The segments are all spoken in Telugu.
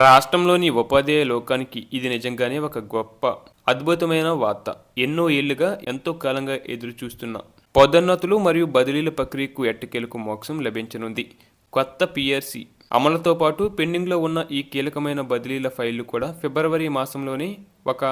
రాష్ట్రంలోని ఉపాధ్యాయ లోకానికి ఇది నిజంగానే ఒక గొప్ప అద్భుతమైన వార్త. ఎన్నో ఏళ్ళుగా ఎంతో కాలంగా ఎదురు చూస్తున్న పదోన్నతులు మరియు బదిలీల ప్రక్రియకు ఎట్టకేలకు మోక్షం లభించనుంది. కొత్త పిఆర్సి అమలుతో పాటు పెండింగ్లో ఉన్న ఈ కీలకమైన బదిలీల ఫైళ్ళు కూడా ఫిబ్రవరి మాసంలోనే ఒక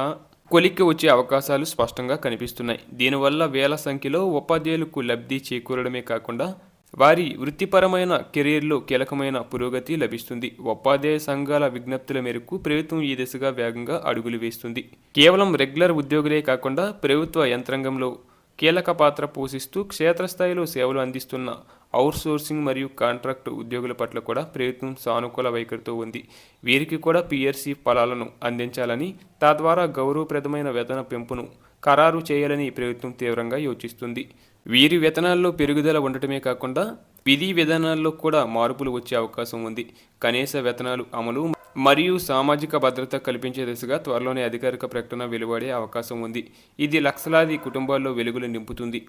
కొలిక్కి వచ్చే అవకాశాలు స్పష్టంగా కనిపిస్తున్నాయి. దీనివల్ల వేల సంఖ్యలో ఉపాధ్యాయులకు లబ్ధి చేకూరడమే కాకుండా వారి వృత్తిపరమైన కెరీర్లో కీలకమైన పురోగతి లభిస్తుంది. ఉపాధ్యాయ సంఘాల విజ్ఞప్తుల మేరకు ప్రభుత్వం ఈ దిశగా వేగంగా అడుగులు వేస్తుంది. కేవలం రెగ్యులర్ ఉద్యోగులే కాకుండా ప్రభుత్వ యంత్రాంగంలో కీలక పాత్ర పోషిస్తూ క్షేత్రస్థాయిలో సేవలు అందిస్తున్న అవుట్సోర్సింగ్ మరియు కాంట్రాక్ట్ ఉద్యోగుల పట్ల కూడా ప్రభుత్వం సానుకూల వైఖరితో ఉంది. వీరికి కూడా పిఆర్సీ ఫలాలను అందించాలని తద్వారా గౌరవప్రదమైన వేతన పెంపును ఖరారు చేయాలని ప్రభుత్వం తీవ్రంగా యోచిస్తుంది. వీరి వేతనాల్లో పెరుగుదల ఉండటమే కాకుండా విధి విధానాల్లో కూడా మార్పులు వచ్చే అవకాశం ఉంది. కనీస వేతనాలు అమలు మరియు సామాజిక భద్రత కల్పించే దిశగా త్వరలోనే అధికారిక ప్రకటన వెలువడే అవకాశం ఉంది. ఇది లక్షలాది కుటుంబాల్లో వెలుగులు నింపుతుంది.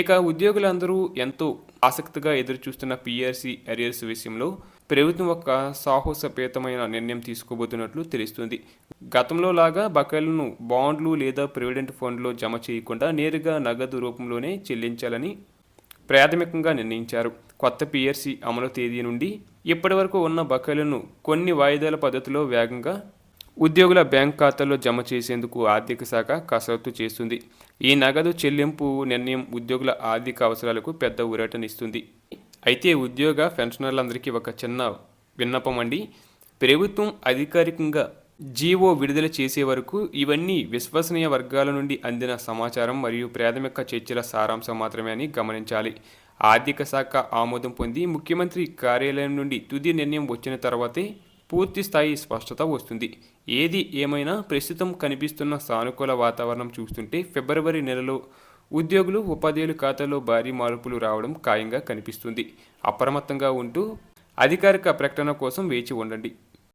ఇక ఉద్యోగులందరూ ఎంతో ఆసక్తిగా ఎదురుచూస్తున్న పిఆర్సీ అరియర్స్ విషయంలో ప్రభుత్వం ఒక సాహసపేతమైన నిర్ణయం తీసుకోబోతున్నట్లు తెలుస్తుంది. గతంలో లాగా బకాయిలను బాండ్లు లేదా ప్రివిడెంట్ ఫండ్లో జమ చేయకుండా నేరుగా నగదు రూపంలోనే చెల్లించాలని ప్రాథమికంగా నిర్ణయించారు. కొత్త పిఆర్సీ అమలు తేదీ నుండి ఇప్పటి వరకు ఉన్న బకాయిలను కొన్ని వాయిదాల పద్ధతిలో వేగంగా ఉద్యోగుల బ్యాంక్ ఖాతాల్లో జమ చేసేందుకు ఆర్థిక శాఖ కసరత్తు చేస్తుంది. ఈ నగదు చెల్లింపు నిర్ణయం ఉద్యోగుల ఆర్థిక అవసరాలకు పెద్ద ఊరటనిస్తుంది. అయితే ఉద్యోగ పెన్షనర్లందరికీ ఒక చిన్న విన్నపం అండి. ప్రభుత్వం అధికారికంగా జీవో విడుదల చేసే వరకు ఇవన్నీ విశ్వసనీయ వర్గాల నుండి అందిన సమాచారం మరియు ప్రాథమిక చర్చల సారాంశం మాత్రమే అని గమనించాలి. ఆర్థిక శాఖ ఆమోదం పొంది ముఖ్యమంత్రి కార్యాలయం నుండి తుది నిర్ణయం వచ్చిన తర్వాతే పూర్తి స్థాయి స్పష్టత వస్తుంది. ఏది ఏమైనా ప్రస్తుతం కనిపిస్తున్న సానుకూల వాతావరణం చూస్తుంటే ఫిబ్రవరి నెలలో ఉద్యోగులు ఉపాధ్యాయుల ఖాతాలో భారీ మార్పులు రావడం ఖాయంగా కనిపిస్తుంది. అప్రమత్తంగా ఉంటూ అధికారిక ప్రకటన కోసం వేచి ఉండండి.